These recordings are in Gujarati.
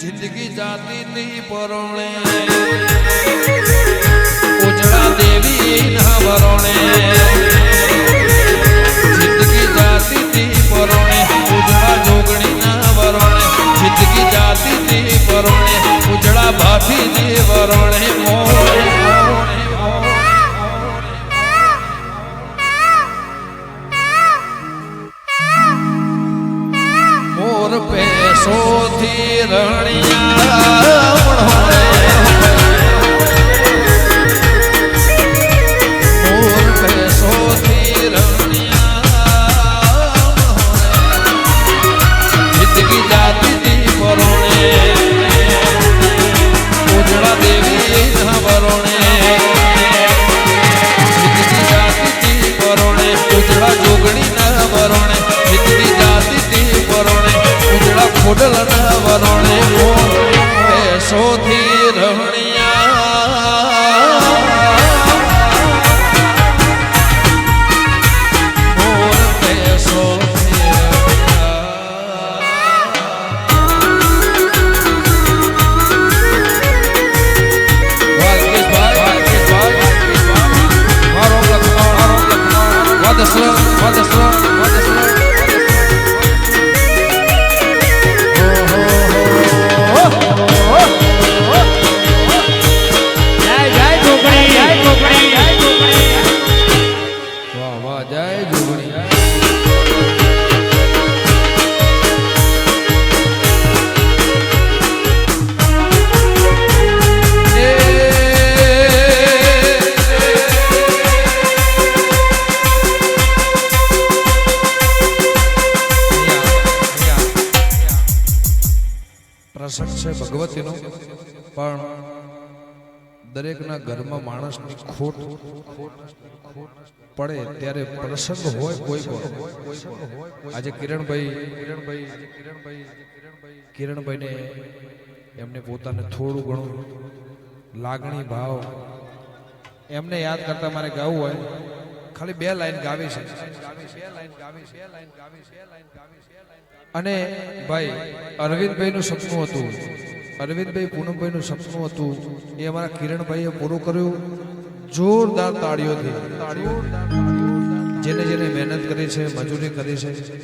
જિંદગી જાતી તી પરોણે. ઉજળા દેવી ના વરોણે. જિંદગી જાતી તી પરોણે. ઉજળા જોગણી ના વરોણે. જિંદગી જાતી તી પરોણે. ઉજળા ભાભી ની વરોણે. મોર પેશોથી રણિયા ઉજળા ખોડલ ના વરોણે મોર પેશોથી દરેકના ઘરમાં માણસની ખોટ પડે ત્યારે પ્રસંગ હોય કોઈ પણ આજે કિરણભાઈ કિરણભાઈ કિરણભાઈ, કિરણભાઈને એમને પોતાને થોડું ઘણું લાગણી ભાવ એમને યાદ કરતા મારે ગાવું હોય, ખાલી બે લાઈન ગાવી છે. અને ભાઈ, અરવિંદભાઈનું સપનું હતું અરવિંદભાઈ પૂનમભાઈનું સપનું હતું. એ અમારા કિરણભાઈએ પૂરું કર્યું. જોરદાર તાળીઓથી. જેને જેને મહેનત કરી છે, મજૂરી કરી છે.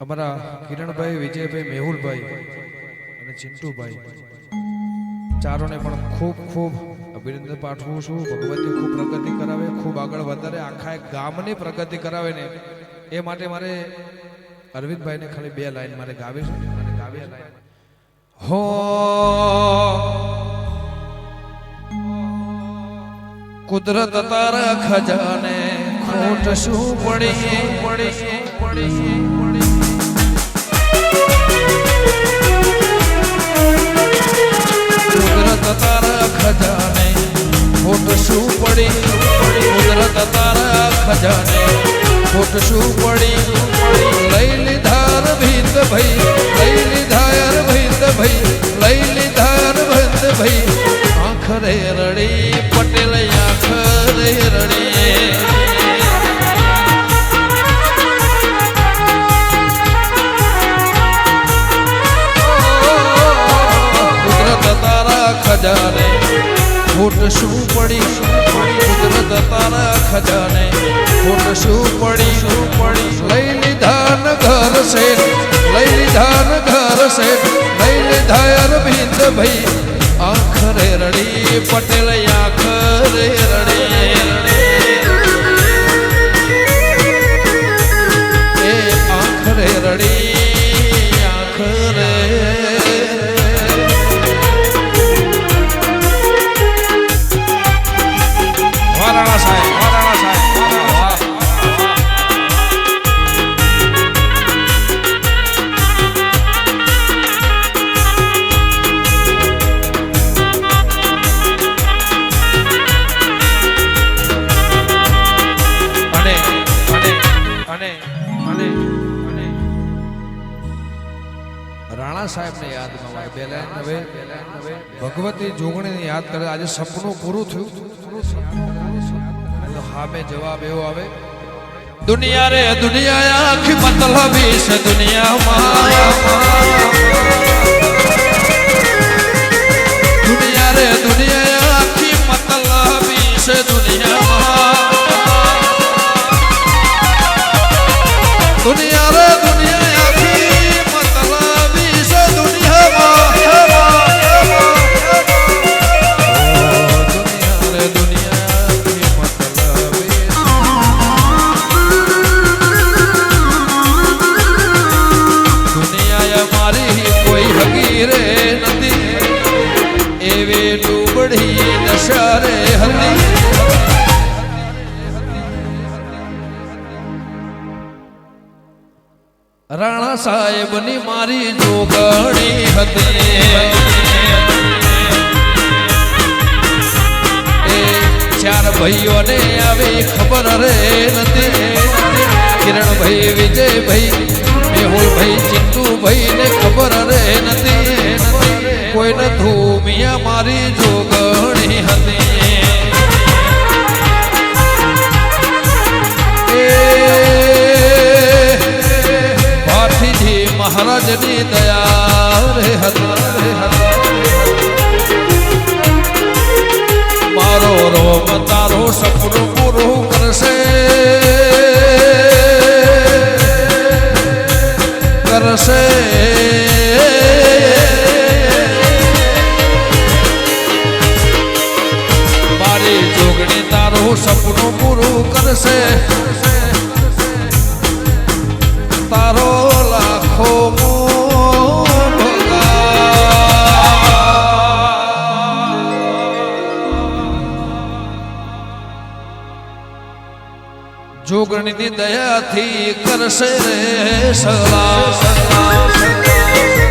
અમારા કિરણભાઈ, વિજયભાઈ, મેહુલભાઈ અને ચિંટુભાઈ. ચારોને પણ ખૂબ ખૂબ અભિનંદન પાઠવું છું. ભગવતી ખૂબ પ્રગતિ કરાવે, ખૂબ આગળ વધારે. આખા ગામની પ્રગતિ કરાવે ને. એ માટે મારે અરવિંદભાઈને ખાલી બે લાઈન મારે ગાવી છે. મને ગાવી લાઈન હો, કુદરત તારા ખજાને ખોટ શું પડી પડી પડી પડી? કુદરત તારા ખજાને ખોટ શું પડી? કુદરત તારા ખજાને ખોટ શું પડી લઈ લીધાર ભીત ભાઈ, લઈ લીધાર ભીત ભાઈ, લઈ લીધાર ભીત ભાઈ. આખરે રડી પટેલ આખરે રડી. તારા ખજાને ખોટ શું પડી કુદરત તારા ખજાને ખોટ શું પડી શું પડી લઈ લીધા ન ઘર છે લઈ લીધા ન ઘર છે લઈ લીધા અરવિંદ ભાઈ. આખરે રડી પટેલ આખરે સાહેબને યાદ ન આવે બે લાઈન હવે ભગવતી જોગણીને યાદ કરે. આજે સપનું પૂરું થયું. હામે જવાબ એવો આવે, દુનિયા રે, દુનિયા આખી, મતલબી છે દુનિયામાં. રાણા સાહેબની મારી જોગણી હતી. ચાર ભાઈઓને આવી ખબર રે નથી. કિરણભાઈ, વિજયભાઈ, મેહુલભાઈ ચિંટુભાઈ ને ખબર રે નથી. કોઈને ધૂમિયા મારી જોગણી હતી. ભાથીજી મહારાજની દયા રે હતા રે હતા મારો રોમ, તારો સપનું પૂરું કરશે. કરશે. મારી જોગણી તારું સપનું પૂરું કરશે. જોગણીની દયાથી કરશે રે સલા ઉમિયાની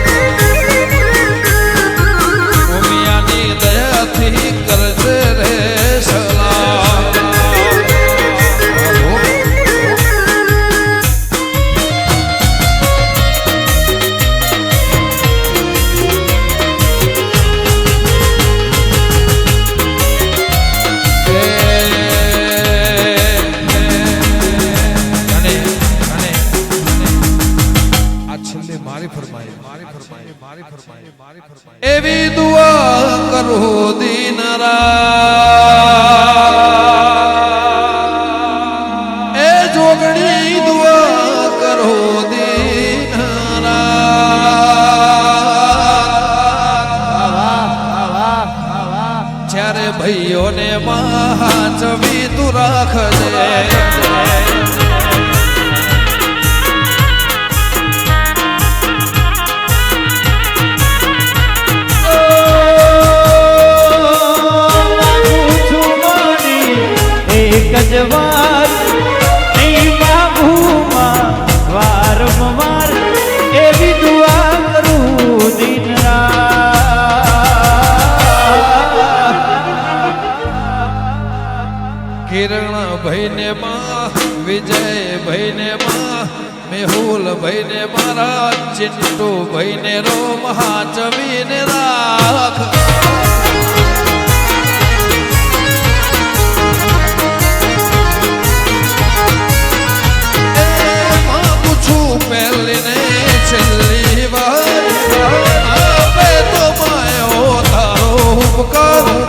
ભાઈઓને મહાચવી તું રાખજે. ભાઈને માં, વિજય ભાઈને માં, મેહુલ ભાઈને મારા ચિંટુ ભાઈને રો, મહાચવીને રાખ. પહેલી ને છેલ્લી વાર. તો માયો તારો ઉપકાર.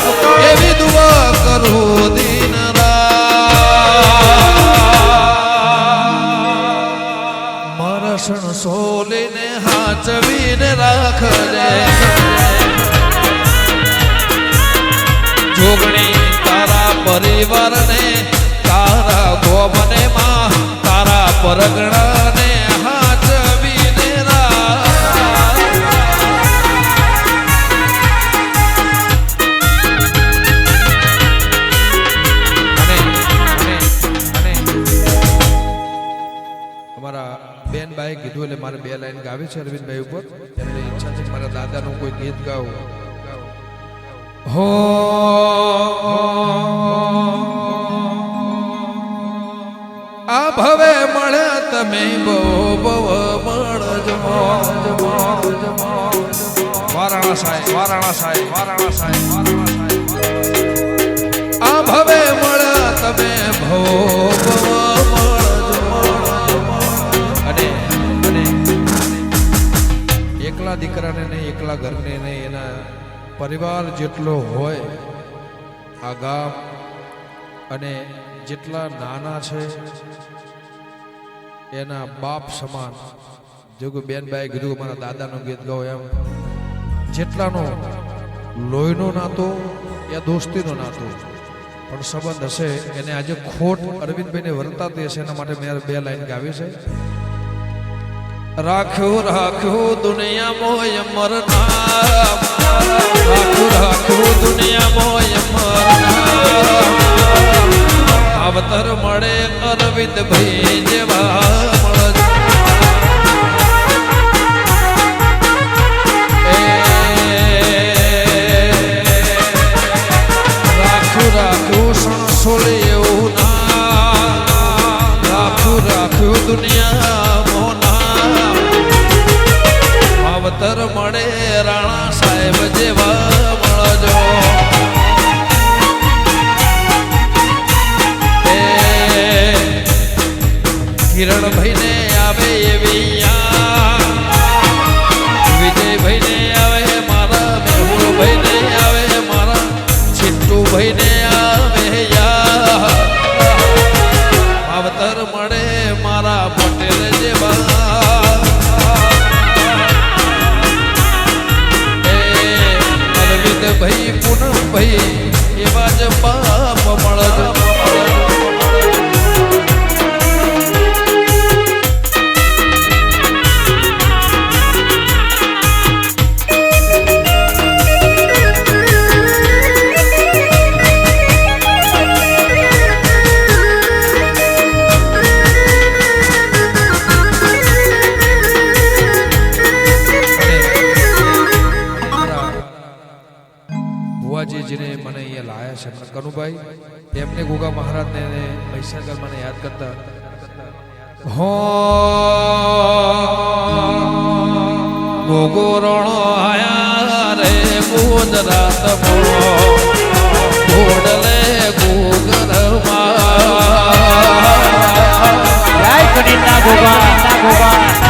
કીધું એટલે મારે બે લાઈન ગાવી છે અરવિંદભાઈ ઉપર. એમને ઈચ્છા છે મારા દાદાનું કોઈ ગીત ગાવું. હો, આ ભવે મળે તમે બહુ બહુ મળજો વારાણા સાહેબ વારાણા સાહેબ, વારાણા ભવે પરિવાર જેટલો હોય, આ ગામ અને જેટલા નાના છે, એના બાપ સમાન. જો કે બેનભાઈ કીધું મારા દાદાનું ગીત ગાઓ એમ. જેટલાનો લોહીનો નાતો, યા દોસ્તીનો નાતો, પણ સંબંધ હશે. એને આજે ખોટ અરવિંદભાઈને વર્તાતી હશે, એના માટે મેં બે લાઈન ગાવી છે. રાખ્યો રાખ્યો દુનિયા મોય અમર નામ રાખ્યો રાખ્યો દુનિયા મોય અમર અવતર મળે અરવિંદ ભાઈ જેવા રાખ્યું રાખ્યું સણસોલે એવું ના. રાખ્યું દુનિયા મળે રાણા સાહેબ જેવા. ભુવાજી જેને મને અહીંયા લાયા છે. મને કનુભાઈ, એમને ગોગા મહારાજને મહીસાગર મને યાદ કરતા હો, ગોગો રણો આયા રે ગુજરાત ગોગર ગોગરમાં. જય ગોગા ગોગા.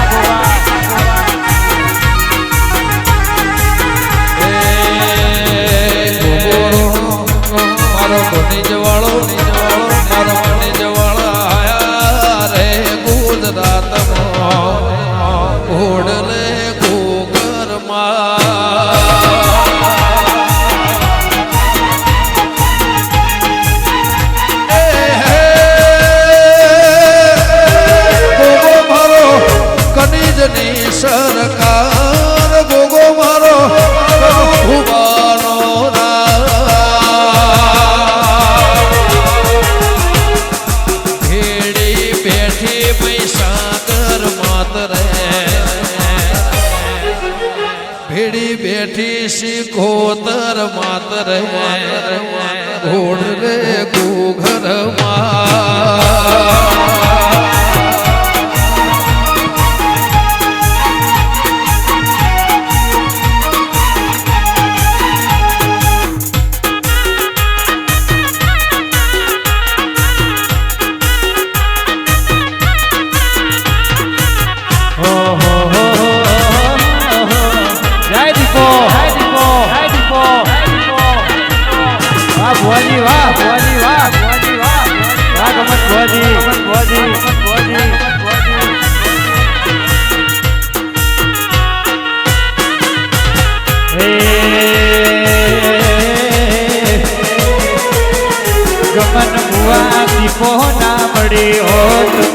દીપો ના મળી હોત.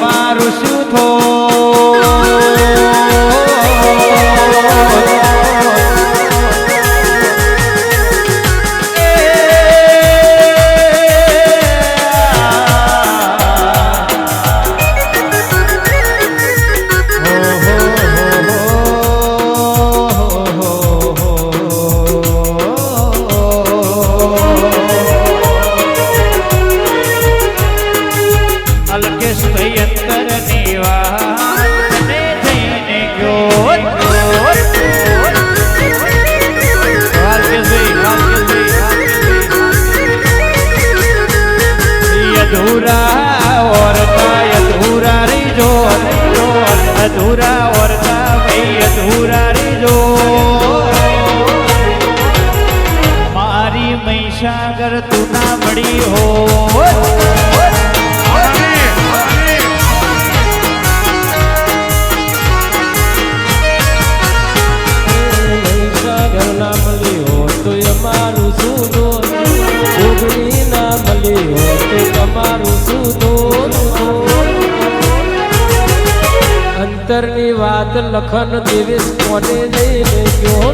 લખન દેવેશ કોને લઈને ગયો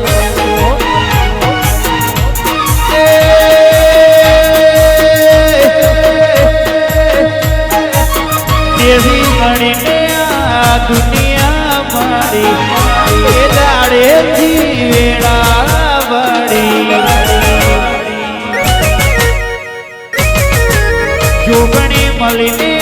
દેવી મળીને આ દુનિયા મારી એ દાડેથી વેળા વળી.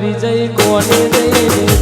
વિજય કોને જઈને